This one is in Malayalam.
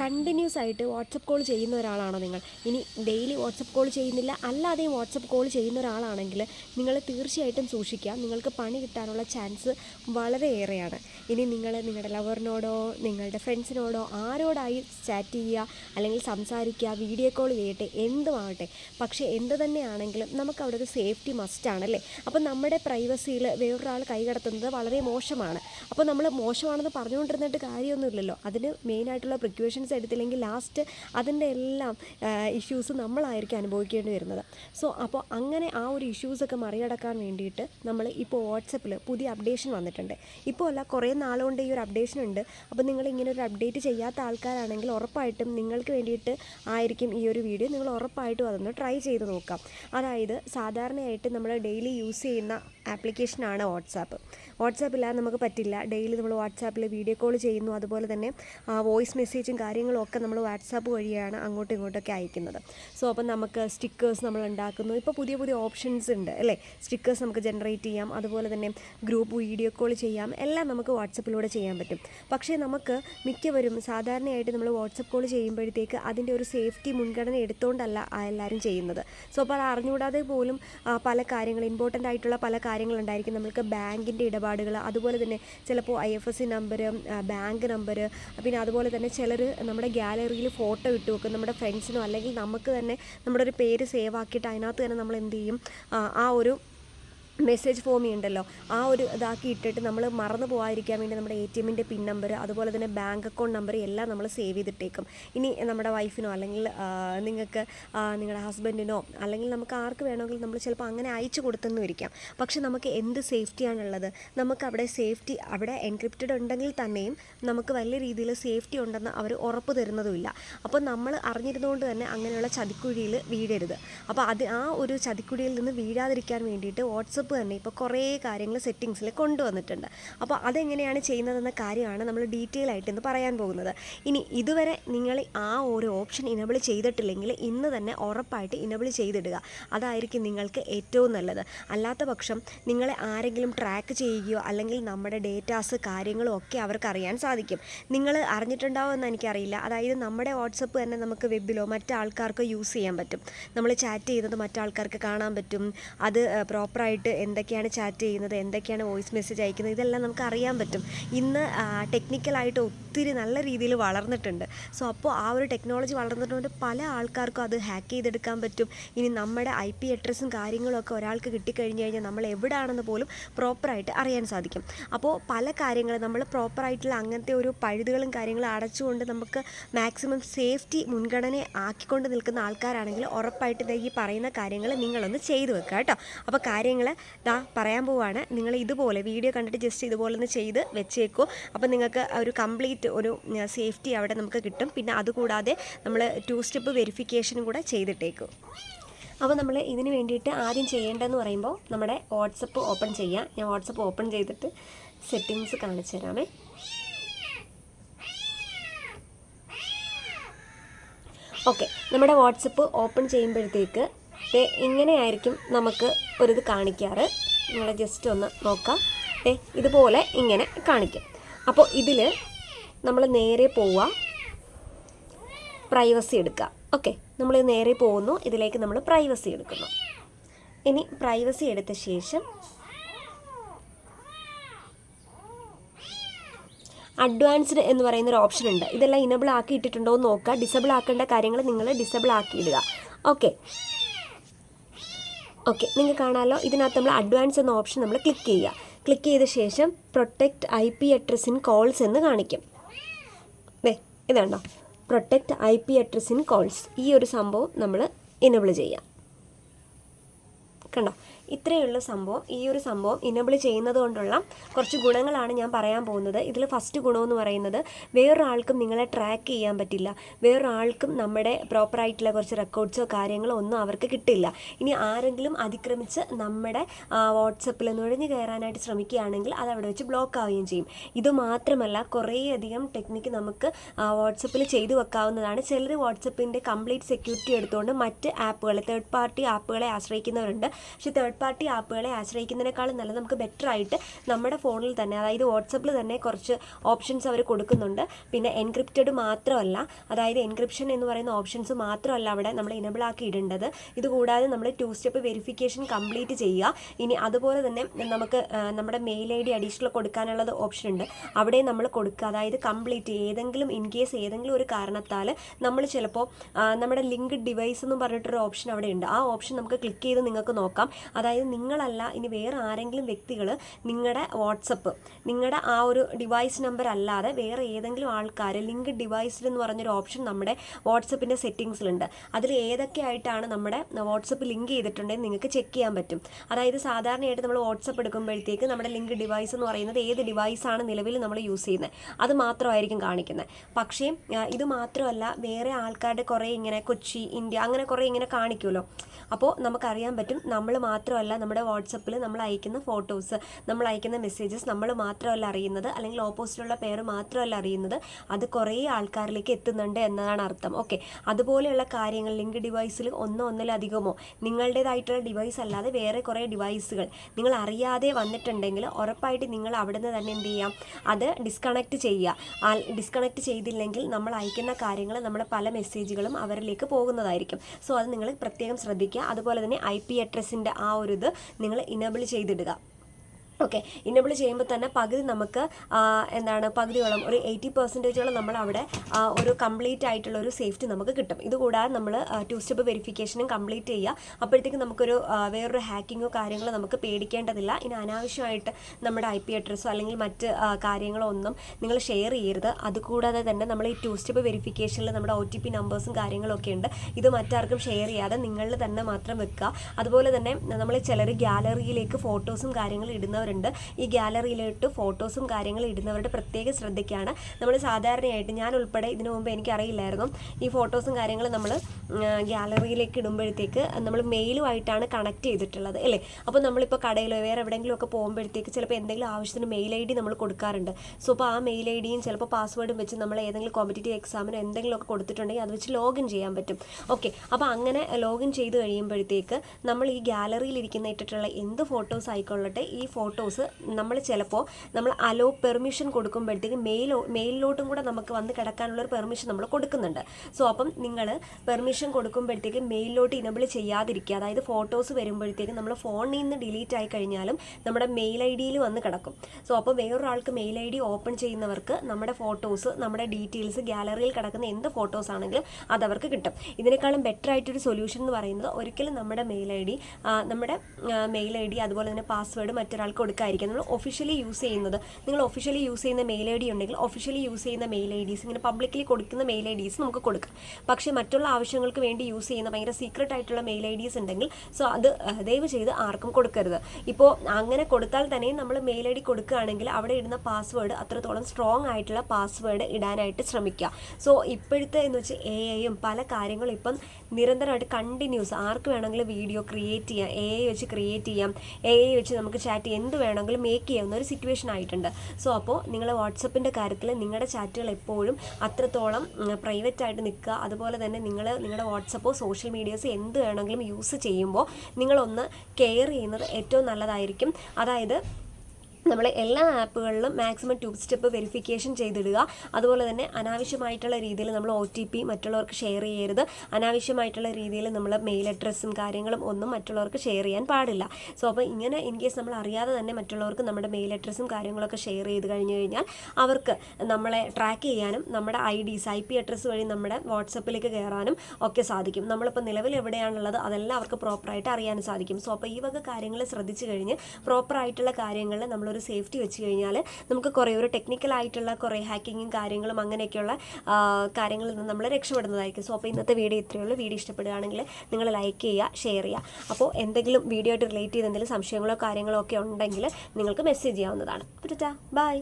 കണ്ടിന്യൂസ് ആയിട്ട് വാട്സപ്പ് കോൾ ചെയ്യുന്ന ഒരാളാണോ നിങ്ങൾ? ഇനി ഡെയിലി വാട്സപ്പ് കോൾ ചെയ്യുന്നില്ല അല്ലാതെയും വാട്സപ്പ് കോൾ ചെയ്യുന്ന ഒരാളാണെങ്കിൽ നിങ്ങൾ തീർച്ചയായിട്ടും സൂക്ഷിക്കുക. നിങ്ങൾക്ക് പണി കിട്ടാനുള്ള ചാൻസ് വളരെ ഏറെയാണ്. ഇനി നിങ്ങൾ നിങ്ങളുടെ ലവറിനോടോ നിങ്ങളുടെ ഫ്രണ്ട്സിനോടോ ആരോടായി ചാറ്റ് ചെയ്യുക അല്ലെങ്കിൽ സംസാരിക്കുക വീഡിയോ കോൾ ചെയ്യട്ടെ എന്തുമാകട്ടെ. പക്ഷേ എന്ത് തന്നെയാണെങ്കിലും നമുക്ക് അവിടെ ഒരു സേഫ്റ്റി മസ്റ്റാണല്ലേ അപ്പോൾ നമ്മുടെ പ്രൈവസിയിൽ വേറൊരാൾ കൈകടത്തുന്നത് വളരെ മോശമാണ്. അപ്പോൾ നമ്മൾ മോശമാണെന്ന് പറഞ്ഞുകൊണ്ടിരുന്നിട്ട് കാര്യമൊന്നുമില്ലല്ലോ. അതിന് മെയിനായിട്ടുള്ള പ്രിക്വേഷൻസ് എടുത്തില്ലെങ്കിൽ ലാസ്റ്റ് അതിന്റെ എല്ലാം ഇഷ്യൂസ് നമ്മളായിരിക്കും അനുഭവിക്കേണ്ടി വരുന്നത്. സോ അപ്പോൾ അങ്ങനെ ആ ഒരു ഇഷ്യൂസൊക്കെ മറികടക്കാൻ വേണ്ടിയിട്ട് നമ്മൾ ഇപ്പോൾ വാട്സപ്പിൽ പുതിയ അപ്ഡേഷൻ വന്നിട്ടുണ്ട്. ഇപ്പോൾ അല്ല കുറേ നാളുകൊണ്ട് ഈ ഒരു അപ്ഡേഷൻ ഉണ്ട്. അപ്പോൾ നിങ്ങൾ ഇങ്ങനെ ഒരു അപ്ഡേറ്റ് ചെയ്യാത്ത ആൾക്കാരാണെങ്കിൽ ഉറപ്പായിട്ടും നിങ്ങൾക്ക് വേണ്ടിയിട്ട് ആയിരിക്കും ഈ ഒരു വീഡിയോ നിങ്ങൾ ഉറപ്പായിട്ടും അതൊന്ന് ട്രൈ ചെയ്ത് നോക്കാം. അതായത് സാധാരണയായിട്ട് നമ്മൾ ഡെയിലി യൂസ് ചെയ്യുന്ന ആപ്ലിക്കേഷനാണ് വാട്സാപ്പ് വാട്സാപ്പ് ഇല്ലാതെ നമുക്ക് പറ്റില്ല. ഡെയിലി നമ്മൾ വാട്സാപ്പിൽ വീഡിയോ കോൾ ചെയ്യുന്നു. അതുപോലെ തന്നെ വോയിസ് മെസ്സേജും കാര്യങ്ങളും ഒക്കെ നമ്മൾ വാട്സാപ്പ് വഴിയാണ് അങ്ങോട്ടും ഇങ്ങോട്ടൊക്കെ അയക്കുന്നത്. സോ അപ്പം നമുക്ക് സ്റ്റിക്കേഴ്സ് നമ്മൾ ഉണ്ടാക്കുന്നു. ഇപ്പോൾ പുതിയ പുതിയ ഓപ്ഷൻസ് ഉണ്ട് അല്ലേ? സ്റ്റിക്കേഴ്സ് നമുക്ക് ജനറേറ്റ് ചെയ്യാം. അതുപോലെ തന്നെ ഗ്രൂപ്പ് വീഡിയോ കോൾ ചെയ്യാം. എല്ലാം നമുക്ക് വാട്സപ്പിലൂടെ ചെയ്യാൻ പറ്റും. പക്ഷേ നമുക്ക് മിക്കവരും സാധാരണയായിട്ട് നമ്മൾ വാട്സപ്പ് കോൾ ചെയ്യുമ്പോഴത്തേക്ക് അതിന്റെ ഒരു സേഫ്റ്റി മുൻഗണന എടുത്തുകൊണ്ടല്ല എല്ലാവരും ചെയ്യുന്നത്. സോ അപ്പോൾ അത് അറിഞ്ഞുകൂടാതെ പോലും പല കാര്യങ്ങൾ ഇമ്പോർട്ടന്റ് ആയിട്ടുള്ള പല കാര്യങ്ങളുണ്ടായിരിക്കും. നമുക്ക് ബാങ്കിന്റെ ഇടപാടുകൾ അതുപോലെ തന്നെ ചിലപ്പോൾ I F S C number bank number പിന്നെ അതുപോലെ തന്നെ ചിലർ നമ്മുടെ ഗാലറിയിൽ ഫോട്ടോ ഇട്ട് വെക്കും. നമ്മുടെ ഫ്രണ്ട്സിനോ അല്ലെങ്കിൽ നമുക്ക് തന്നെ നമ്മുടെ ഒരു പേര് സേവ് ആക്കിയിട്ട് അതിനകത്ത് തന്നെ നമ്മൾ എന്ത് ചെയ്യും? ആ ഒരു മെസ്സേജ് ഫോമി ഉണ്ടല്ലോ ആ ഒരു ഇതാക്കി ഇട്ടിട്ട് നമ്മൾ മറന്നു പോകാതിരിക്കാൻ വേണ്ടി നമ്മുടെ എ ടി എമ്മിന്റെ പിൻ നമ്പർ അതുപോലെ തന്നെ ബാങ്ക് അക്കൗണ്ട് നമ്പർ എല്ലാം നമ്മൾ സേവ് ചെയ്തിട്ടേക്കും. ഇനി നമ്മുടെ വൈഫിനോ അല്ലെങ്കിൽ നിങ്ങൾക്ക് നിങ്ങളുടെ ഹസ്ബൻഡിനോ അല്ലെങ്കിൽ നമുക്ക് ആർക്ക് വേണമെങ്കിലും നമ്മൾ ചിലപ്പോൾ അങ്ങനെ അയച്ചു കൊടുത്തെന്നും ഇരിക്കാം. പക്ഷെ നമുക്ക് എന്ത് സേഫ്റ്റിയാണുള്ളത്? നമുക്ക് അവിടെ സേഫ്റ്റി അവിടെ എൻക്രിപ്റ്റഡ് ഉണ്ടെങ്കിൽ തന്നെയും നമുക്ക് വലിയ രീതിയിൽ സേഫ്റ്റി ഉണ്ടെന്ന് അവർ ഉറപ്പ് തരുന്നതുമില്ല. അപ്പോൾ നമ്മൾ അറിഞ്ഞിരുന്നുകൊണ്ട് തന്നെ അങ്ങനെയുള്ള ചതിക്കുഴിയിൽ വീഴരുത്. അപ്പോൾ അത് ആ ഒരു ചതിക്കുഴിയിൽ നിന്ന് വീഴാതിരിക്കാൻ വേണ്ടിയിട്ട് വാട്സപ്പ് തന്നെ ഇപ്പോൾ കുറേ കാര്യങ്ങൾ സെറ്റിങ്സിൽ കൊണ്ടുവന്നിട്ടുണ്ട്. അപ്പോൾ അതെങ്ങനെയാണ് ചെയ്യുന്നതെന്ന കാര്യമാണ് നമ്മൾ ഡീറ്റെയിൽ ആയിട്ട് ഇന്ന് പറയാൻ പോകുന്നത്. ഇനി ഇതുവരെ നിങ്ങൾ ആ ഒരു ഓപ്ഷൻ ഇനബിൾ ചെയ്തിട്ടില്ലെങ്കിൽ ഇന്ന് തന്നെ ഉറപ്പായിട്ട് ഇനബിൾ ചെയ്തിടുക. അതായിരിക്കും നിങ്ങൾക്ക് ഏറ്റവും നല്ലത്. അല്ലാത്ത പക്ഷം നിങ്ങളെ ആരെങ്കിലും ട്രാക്ക് ചെയ്യുകയോ അല്ലെങ്കിൽ നമ്മുടെ ഡേറ്റാസ് കാര്യങ്ങളും ഒക്കെ അവർക്ക് അറിയാൻ സാധിക്കും. നിങ്ങൾ അറിഞ്ഞിട്ടുണ്ടാവുമെന്ന് എനിക്കറിയില്ല. അതായത് നമ്മുടെ വാട്സപ്പ് തന്നെ നമുക്ക് വെബിലോ മറ്റാൾക്കാർക്കോ യൂസ് ചെയ്യാൻ പറ്റും. നമ്മൾ ചാറ്റ് ചെയ്യുന്നത് മറ്റാൾക്കാർക്ക് കാണാൻ പറ്റും. അത് പ്രോപ്പറായിട്ട് എന്തൊക്കെയാണ് ചാറ്റ് ചെയ്യുന്നത് എന്തൊക്കെയാണ് വോയിസ് മെസ്സേജ് അയക്കുന്നത് ഇതെല്ലാം നമുക്ക് അറിയാൻ പറ്റും. ഇന്ന് ടെക്നിക്കലായിട്ട് ഒത്തിരി നല്ല രീതിയിൽ വളർന്നിട്ടുണ്ട്. സോ അപ്പോൾ ആ ഒരു ടെക്നോളജി വളർന്നിട്ടുകൊണ്ട് പല ആൾക്കാർക്കും അത് ഹാക്ക് ചെയ്തെടുക്കാൻ പറ്റും. ഇനി നമ്മുടെ ഐ പി അഡ്രസ്സും കാര്യങ്ങളൊക്കെ ഒരാൾക്ക് കിട്ടിക്കഴിഞ്ഞ് കഴിഞ്ഞാൽ നമ്മൾ എവിടെയാണെന്ന് പോലും പ്രോപ്പറായിട്ട് അറിയാൻ സാധിക്കും. അപ്പോൾ പല കാര്യങ്ങൾ നമ്മൾ പ്രോപ്പറായിട്ടുള്ള അങ്ങനത്തെ ഒരു പഴുതുകളും കാര്യങ്ങളും അടച്ചുകൊണ്ട് നമുക്ക് മാക്സിമം സേഫ്റ്റി മുൻഗണന ആക്കിക്കൊണ്ട് നിൽക്കുന്ന ആൾക്കാരാണെങ്കിൽ ഉറപ്പായിട്ട് ഈ പറയുന്ന കാര്യങ്ങൾ നിങ്ങളൊന്ന് ചെയ്തു വെക്കുക കേട്ടോ. അപ്പോൾ കാര്യങ്ങൾ ദാ പറയാൻ പോവാണ്. നിങ്ങൾ ഇതുപോലെ വീഡിയോ കണ്ടിട്ട് ജസ്റ്റ് ഇതുപോലെ ഒന്ന് ചെയ്ത് വെച്ചേക്കൂ. അപ്പോൾ നിങ്ങൾക്ക് ഒരു കംപ്ലീറ്റ് ഒരു സേഫ്റ്റി അവിടെ നമുക്ക് കിട്ടും. പിന്നെ അതുകൂടാതെ നമ്മൾ ടു സ്റ്റെപ്പ് വെരിഫിക്കേഷനും കൂടെ ചെയ്തിട്ടേക്കും. അപ്പോൾ നമ്മൾ ഇതിന് വേണ്ടിയിട്ട് ആദ്യം ചെയ്യേണ്ടതെന്ന് പറയുമ്പോൾ നമ്മുടെ വാട്സപ്പ് ഓപ്പൺ ചെയ്യാം. ഞാൻ വാട്സപ്പ് ഓപ്പൺ ചെയ്തിട്ട് സെറ്റിങ്സ് കാണിച്ചു തരാമേ. ഓക്കെ നമ്മുടെ വാട്സപ്പ് ഓപ്പൺ ചെയ്യുമ്പോഴത്തേക്ക് ദേ ഇങ്ങനെയായിരിക്കും നമുക്ക് ഒരിത് കാണിക്കാറ്. നിങ്ങളെ ജസ്റ്റ് ഒന്ന് നോക്കാം. ദേ ഇതുപോലെ ഇങ്ങനെ കാണിക്കും. അപ്പോൾ ഇതിൽ നമ്മൾ നേരെ പോവുക പ്രൈവസി എടുക്കുക ഓക്കെ നമ്മൾ നേരെ പോകുന്നു. ഇതിലേക്ക് നമ്മൾ പ്രൈവസി എടുക്കുന്നു. ഇനി പ്രൈവസി എടുത്ത ശേഷം അഡ്വാൻസ്ഡ് എന്ന് പറയുന്ന ഒരു ഓപ്ഷൻ ഉണ്ട്. ഇതെല്ലാം ഇനബിൾ ആക്കി ഇട്ടിട്ടുണ്ടോ എന്ന് നോക്കുക. ഡിസബിൾ ആക്കേണ്ട കാര്യങ്ങൾ നിങ്ങൾ ഡിസബിൾ ആക്കി ഇടുക. ഓക്കെ ഓക്കെ നിങ്ങൾ കാണാമല്ലോ ഇതിനകത്ത് നമ്മൾ അഡ്വാൻസ് എന്ന ഓപ്ഷൻ നമ്മൾ ക്ലിക്ക് ചെയ്യുക. ക്ലിക്ക് ചെയ്ത ശേഷം protect I P address in calls എന്ന് കാണിക്കും. ദേ ഇതുണ്ടോ protect I P address in calls ഈ ഒരു സംഭവം നമ്മൾ എനബിൾ ചെയ്യാം. കണ്ടോ? ഇത്രയുള്ള സംഭവം ഈ ഒരു സംഭവം ഇനബിൾ ചെയ്യുന്നത് കൊണ്ടുള്ള കുറച്ച് ഗുണങ്ങളാണ് ഞാൻ പറയാൻ പോകുന്നത്. ഇതിൽ ഫസ്റ്റ് ഗുണമെന്ന് പറയുന്നത് വേറൊരാൾക്കും നിങ്ങളെ ട്രാക്ക് ചെയ്യാൻ പറ്റില്ല. വേറൊരാൾക്കും നമ്മുടെ പ്രോപ്പറായിട്ടുള്ള കുറച്ച് റെക്കോർഡ്സോ കാര്യങ്ങളോ ഒന്നും അവർക്ക് കിട്ടില്ല. ഇനി ആരെങ്കിലും അതിക്രമിച്ച് നമ്മുടെ വാട്സപ്പിൽ നുഴഞ്ഞു കയറാനായിട്ട് ശ്രമിക്കുകയാണെങ്കിൽ അത് അവിടെ വെച്ച് ബ്ലോക്ക് ആവുകയും ചെയ്യും. ഇത് മാത്രമല്ല കുറേയധികം ടെക്നിക്ക് നമുക്ക് വാട്സപ്പിൽ ചെയ്തു വെക്കാവുന്നതാണ്. ചിലർ വാട്സപ്പിന്റെ കംപ്ലീറ്റ് സെക്യൂരിറ്റി എടുത്തുകൊണ്ട് മറ്റ് ആപ്പുകളെ തേർഡ് പാർട്ടി ആപ്പുകളെ ആശ്രയിക്കുന്നവരുണ്ട്. പക്ഷേ തേർഡ് പാർട്ടി ആപ്പുകളെ ആശ്രയിക്കുന്നതിനേക്കാളും നല്ലത് നമുക്ക് ബെറ്റർ ആയിട്ട് നമ്മുടെ ഫോണിൽ തന്നെ അതായത് വാട്സപ്പിൽ തന്നെ കുറച്ച് ഓപ്ഷൻസ് അവർ കൊടുക്കുന്നുണ്ട്. പിന്നെ എൻക്രിപ്റ്റഡ് മാത്രമല്ല അതായത് എൻക്രിപ്ഷൻ എന്ന് പറയുന്ന ഓപ്ഷൻസ് മാത്രമല്ല അവിടെ നമ്മൾ ഇനബിൾ ആക്കി ഇടേണ്ടത്. ഇതുകൂടാതെ നമ്മൾ ടു സ്റ്റെപ്പ് വെരിഫിക്കേഷൻ കംപ്ലീറ്റ് ചെയ്യുക. ഇനി അതുപോലെ തന്നെ നമുക്ക് നമ്മുടെ മെയിൽ ഐ ഡി അഡീഷണൽ കൊടുക്കാനുള്ളത് ഓപ്ഷൻ ഉണ്ട്. അവിടെ നമ്മൾ കൊടുക്കുക. അതായത് കംപ്ലീറ്റ് ഏതെങ്കിലും ഇൻ കേസ് ഏതെങ്കിലും ഒരു കാരണത്താൽ നമ്മൾ ചിലപ്പോൾ നമ്മുടെ ലിങ്ക് ഡിവൈസ് എന്ന് പറഞ്ഞിട്ടൊരു ഓപ്ഷൻ അവിടെ ഉണ്ട്. ആ ഓപ്ഷൻ നമുക്ക് ക്ലിക്ക് ചെയ്ത് നിങ്ങൾക്ക് നോക്കാം. അതായത് നിങ്ങളല്ല ഇനി വേറെ ആരെങ്കിലും വ്യക്തികൾ നിങ്ങളുടെ വാട്സപ്പ് നിങ്ങളുടെ ആ ഒരു ഡിവൈസ് നമ്പർ അല്ലാതെ വേറെ ഏതെങ്കിലും ആൾക്കാർ ലിങ്ക് ഡിവൈസിൽ എന്ന് പറഞ്ഞൊരു ഓപ്ഷൻ നമ്മുടെ വാട്സപ്പിന്റെ സെറ്റിങ്സിലുണ്ട് അതിൽ ഏതൊക്കെ ആയിട്ടാണ് നമ്മുടെ വാട്സപ്പ് ലിങ്ക് ചെയ്തിട്ടുണ്ടെങ്കിൽ നിങ്ങൾക്ക് ചെക്ക് ചെയ്യാൻ പറ്റും. അതായത് സാധാരണയായിട്ട് നമ്മൾ വാട്സപ്പ് എടുക്കുമ്പോഴത്തേക്ക് നമ്മുടെ ലിങ്ക് ഡിവൈസ് എന്ന് പറയുന്നത് ഏത് ഡിവൈസാണ് നിലവിൽ നമ്മൾ യൂസ് ചെയ്യുന്നത് അത് മാത്രമായിരിക്കും കാണിക്കുന്നത് പക്ഷേ ഇത് മാത്രമല്ല വേറെ ആൾക്കാരുടെ കുറേ ഇങ്ങനെ കൊച്ചി ഇന്ത്യ അങ്ങനെ കുറേ ഇങ്ങനെ കാണിക്കുമല്ലോ അപ്പോൾ നമുക്കറിയാൻ പറ്റും നമ്മൾ മാത്രമല്ല നമ്മുടെ വാട്സപ്പിൽ നമ്മൾ അയക്കുന്ന ഫോട്ടോസ് നമ്മൾ അയക്കുന്ന മെസ്സേജസ് നമ്മൾ മാത്രമല്ല അറിയുന്നത് അല്ലെങ്കിൽ ഓപ്പോസിറ്റുള്ള പേര് മാത്രമല്ല അറിയുന്നത് അത് കുറേ ആൾക്കാരിലേക്ക് എത്തുന്നുണ്ട് എന്നതാണ് അർത്ഥം. ഓക്കെ അതുപോലെയുള്ള കാര്യങ്ങൾ ലിങ്ക് ഡിവൈസിൽ ഒന്നോ ഒന്നിലധികമോ നിങ്ങളുടേതായിട്ടുള്ള ഡിവൈസ് അല്ലാതെ വേറെ കുറേ ഡിവൈസുകൾ നിങ്ങൾ അറിയാതെ വന്നിട്ടുണ്ടെങ്കിൽ ഉറപ്പായിട്ട് നിങ്ങൾ അവിടെ നിന്ന് തന്നെ എന്ത് ചെയ്യാം? അത് ഡിസ്കണക്ട് ചെയ്യുക. ഡിസ്കണക്ട് ചെയ്തില്ലെങ്കിൽ നമ്മൾ അയക്കുന്ന കാര്യങ്ങൾ നമ്മുടെ പല മെസ്സേജുകളും അവരിലേക്ക് പോകുന്നതായിരിക്കും. സോ അത് നിങ്ങൾ പ്രത്യേകം ശ്രദ്ധിക്കുക. അതുപോലെ തന്നെ ഐ പി അഡ്രസ്സിന്റെ ആ ഇത് നിങ്ങൾ ഇനേബിൾ ചെയ്തിടുക. ഓക്കെ ഇന്നബിൾ ചെയ്യുമ്പോൾ തന്നെ പകുതി നമുക്ക് എന്താണ് പകുതിയോളം ഒരു എയ്റ്റി പെർസെന്റേജോളം നമ്മൾ അവിടെ ഒരു കംപ്ലീറ്റ് ആയിട്ടുള്ള ഒരു സേഫ്റ്റി നമുക്ക് കിട്ടും. ഇതുകൂടാതെ നമ്മൾ ടു സ്റ്റെപ്പ് വെരിഫിക്കേഷനും കംപ്ലീറ്റ് ചെയ്യുക. അപ്പോഴത്തേക്ക് നമുക്കൊരു വേറൊരു ഹാക്കിങ്ങോ കാര്യങ്ങളോ നമുക്ക് പേടിക്കേണ്ടതില്ല. ഇനി അനാവശ്യമായിട്ട് നമ്മുടെ ഐ പി അഡ്രസ്സോ അല്ലെങ്കിൽ മറ്റ് കാര്യങ്ങളോ ഒന്നും നിങ്ങൾ ഷെയർ ചെയ്യരുത്. അതുകൂടാതെ തന്നെ നമ്മൾ ഈ ടു സ്റ്റെപ്പ് വെരിഫിക്കേഷനിൽ നമ്മുടെ ഒ ടി പി നമ്പേഴ്സും കാര്യങ്ങളൊക്കെ ഉണ്ട്. ഇത് മറ്റാർക്കും ഷെയർ ചെയ്യാതെ നിങ്ങളിൽ തന്നെ മാത്രം വെക്കുക. അതുപോലെ തന്നെ നമ്മൾ ചിലർ ഗ്യാലറിയിലേക്ക് ഫോട്ടോസും കാര്യങ്ങളും ഇടുന്നവരുണ്ട്. ഈ ഗാലറിയിലിട്ട് ഫോട്ടോസും കാര്യങ്ങളും ഇടുന്നവരുടെ പ്രത്യേക ശ്രദ്ധയ്ക്കാണ്. നമ്മൾ സാധാരണയായിട്ട് ഞാൻ ഉൾപ്പെടെ ഇതിനു മുമ്പ് എനിക്കറിയില്ലായിരുന്നു. ഈ ഫോട്ടോസും കാര്യങ്ങളും നമ്മൾ ഗ്യാലറിയിലേക്ക് ഇടുമ്പോഴത്തേക്ക് നമ്മൾ മെയിലുമായിട്ടാണ് കണക്ട് ചെയ്തിട്ടുള്ളത് അല്ലേ? അപ്പോൾ നമ്മളിപ്പോൾ കടയിലോ വേറെ എവിടെയെങ്കിലും ഒക്കെ പോകുമ്പോഴത്തേക്ക് ചിലപ്പോൾ എന്തെങ്കിലും ആവശ്യത്തിന് മെയിൽ ഐ ഡി നമ്മൾ കൊടുക്കാറുണ്ട്. സോ അപ്പോൾ ആ മെയിൽ ഐ ഡിയും ചിലപ്പോൾ പാസ്വേഡും വെച്ച് നമ്മൾ ഏതെങ്കിലും കോമ്പറ്റേറ്റീവ് എക്സാമിനോ എന്തെങ്കിലുമൊക്കെ കൊടുത്തിട്ടുണ്ടെങ്കിൽ അത് വെച്ച് ലോഗിൻ ചെയ്യാൻ പറ്റും. ഓക്കെ. അപ്പോൾ അങ്ങനെ ലോഗിൻ ചെയ്ത് കഴിയുമ്പോഴത്തേക്ക് നമ്മൾ ഈ ഗാലറിയിൽ ഇരിക്കുന്ന ഇട്ടിട്ടുള്ള എന്ത് ഫോട്ടോസ് ആയിക്കൊള്ളട്ടെ ഈ ഫോട്ടോസ് നമ്മൾ ചിലപ്പോൾ നമ്മൾ അലോ പെർമിഷൻ കൊടുക്കുമ്പോഴത്തേക്ക് മെയിൽ മെയിലിലോട്ടും കൂടെ നമുക്ക് വന്ന് കിടക്കാനുള്ള ഒരു പെർമിഷൻ നമ്മൾ കൊടുക്കുന്നുണ്ട്. സോ അപ്പം നിങ്ങൾ പെർമിഷൻ കൊടുക്കുമ്പോഴത്തേക്ക് മെയിലിലോട്ട് ഇനബിൾ ചെയ്യാതിരിക്കുക. അതായത് ഫോട്ടോസ് വരുമ്പോഴത്തേക്ക് നമ്മൾ ഫോണിൽ നിന്ന് ഡിലീറ്റ് ആയി കഴിഞ്ഞാലും നമ്മുടെ മെയിൽ ഐ ഡിയിൽ വന്ന് കിടക്കും. സോ അപ്പോൾ വേറൊരാൾക്ക് മെയിൽ ഐ ഡി ഓപ്പൺ ചെയ്യുന്നവർക്ക് നമ്മുടെ ഫോട്ടോസ് നമ്മുടെ ഡീറ്റെയിൽസ് ഗാലറിയിൽ കിടക്കുന്ന എന്ത് ഫോട്ടോസ് ആണെങ്കിലും അത് അവർക്ക് കിട്ടും. ഇതിനേക്കാളും ബെറ്റർ ആയിട്ടൊരു സൊല്യൂഷൻ എന്ന് പറയുന്നത് ഒരിക്കലും നമ്മുടെ മെയിൽ ഐ ഡി നമ്മുടെ മെയിൽ ഐ ഡി അതുപോലെ തന്നെ പാസ്വേഡ് മറ്റൊരാൾക്ക് കൊടുക്കാതിരിക്കുക നമ്മൾ ഒഫീഷ്യലി യൂസ് ചെയ്യുന്നത്. നിങ്ങൾ ഒഫീഷ്യലി യൂസ് ചെയ്യുന്ന മെയിൽ ഐ ഡി ഉണ്ടെങ്കിൽ ഒഫീഷ്യലി യൂസ് ചെയ്യുന്ന മെയിൽ ഐ ഡീസ് ഇങ്ങനെ പബ്ലിക്കലി കൊടുക്കുന്ന മെയിൽ ഐ ഡീസ് നമുക്ക് കൊടുക്കാം. പക്ഷേ മറ്റുള്ള ആവശ്യങ്ങൾക്ക് വേണ്ടി യൂസ് ചെയ്യുന്ന ഭയങ്കര സീക്രട്ട് ആയിട്ടുള്ള മെയിൽ ഐ ഡീസ് ഉണ്ടെങ്കിൽ സോ അത് ദയവ് ചെയ്ത് ആർക്കും കൊടുക്കരുത്. ഇപ്പോൾ അങ്ങനെ കൊടുത്താൽ തന്നെ നമ്മൾ മെയിൽ ഐ ഡി കൊടുക്കുകയാണെങ്കിൽ അവിടെ ഇടുന്ന പാസ്വേഡ് അത്രത്തോളം സ്ട്രോങ് ആയിട്ടുള്ള പാസ്വേഡ് ഇടാനായിട്ട് ശ്രമിക്കുക. സോ ഇപ്പോഴത്തെ എന്ന് വെച്ചാൽ എ ഐയും പല കാര്യങ്ങളും ഇപ്പം നിരന്തരമായിട്ട് കണ്ടിന്യൂസ് ആർക്ക് വേണമെങ്കിലും വീഡിയോ ക്രിയേറ്റ് ചെയ്യാം. എ ഐ വെച്ച് ക്രിയേറ്റ് ചെയ്യാം. എ ഐ വെച്ച് നമുക്ക് ചാറ്റ് എന്ത് വേണമെങ്കിലും മേക്ക് ചെയ്യുന്ന ഒരു സിറ്റുവേഷൻ ആയിട്ടുണ്ട്. സോ അപ്പോൾ നിങ്ങൾ വാട്സപ്പിന്റെ കാര്യത്തിൽ നിങ്ങളുടെ ചാറ്റുകൾ എപ്പോഴും അത്രത്തോളം പ്രൈവറ്റ് ആയിട്ട് നിൽക്കുക. അതുപോലെ തന്നെ നിങ്ങൾ നിങ്ങളുടെ വാട്സപ്പോ സോഷ്യൽ മീഡിയാസ് എന്ത് വേണമെങ്കിലും യൂസ് ചെയ്യുമ്പോൾ നിങ്ങളൊന്ന് കെയർ ചെയ്യുന്നത് ഏറ്റവും നല്ലതായിരിക്കും. അതായത് നമ്മൾ എല്ലാ ആപ്പുകളിലും മാക്സിമം ടു സ്റ്റെപ്പ് വെരിഫിക്കേഷൻ ചെയ്തിടുക. അതുപോലെ തന്നെ അനാവശ്യമായിട്ടുള്ള രീതിയിൽ നമ്മൾ ഒ ടി പി മറ്റുള്ളവർക്ക് ഷെയർ ചെയ്യരുത്. അനാവശ്യമായിട്ടുള്ള രീതിയിൽ നമ്മൾ മെയിൽ അഡ്രസ്സും കാര്യങ്ങളും ഒന്നും മറ്റുള്ളവർക്ക് ഷെയർ ചെയ്യാൻ പാടില്ല. സോ അപ്പോൾ ഇങ്ങനെ ഇൻ കേസ് നമ്മൾ അറിയാതെ തന്നെ മറ്റുള്ളവർക്ക് നമ്മുടെ മെയിൽ അഡ്രസ്സും കാര്യങ്ങളൊക്കെ ഷെയർ ചെയ്ത് കഴിഞ്ഞു കഴിഞ്ഞാൽ അവർക്ക് നമ്മളെ ട്രാക്ക് ചെയ്യാനും നമ്മുടെ I Ds I P address വഴി നമ്മുടെ വാട്സപ്പിലേക്ക് കയറാനും ഒക്കെ സാധിക്കും. നമ്മളിപ്പോൾ നിലവിൽ എവിടെയാണുള്ളത് അതെല്ലാം അവർക്ക് പ്രോപ്പറായിട്ട് അറിയാനും സാധിക്കും. സോ അപ്പോൾ ഈ വക കാര്യങ്ങൾ ശ്രദ്ധിച്ചു കഴിഞ്ഞ് പ്രോപ്പറായിട്ടുള്ള കാര്യങ്ങളിൽ നമ്മളൊരു സേഫ്റ്റി വെച്ച് കഴിഞ്ഞാൽ നമുക്ക് കുറേ ഒരു ടെക്നിക്കൽ ആയിട്ടുള്ള കുറേ ഹാക്കിങ്ങും കാര്യങ്ങളും അങ്ങനെയൊക്കെയുള്ള കാര്യങ്ങളിൽ നിന്ന് നമ്മൾ രക്ഷപ്പെടുന്നതായിരിക്കും. സോ അപ്പോൾ ഇന്നത്തെ വീഡിയോ ഇത്രയേ ഉള്ളൂ. വീഡിയോ ഇഷ്ടപ്പെടുകയാണെങ്കിൽ നിങ്ങൾ ലൈക്ക് ചെയ്യുക ഷെയർ ചെയ്യുക. അപ്പോൾ എന്തെങ്കിലും വീഡിയോ ആയിട്ട് റിലേറ്റ് ചെയ്ത് എന്തെങ്കിലും സംശയങ്ങളോ കാര്യങ്ങളോ ഒക്കെ ഉണ്ടെങ്കിൽ നിങ്ങൾക്ക് മെസ്സേജ് ചെയ്യാവുന്നതാണ്. ബൈ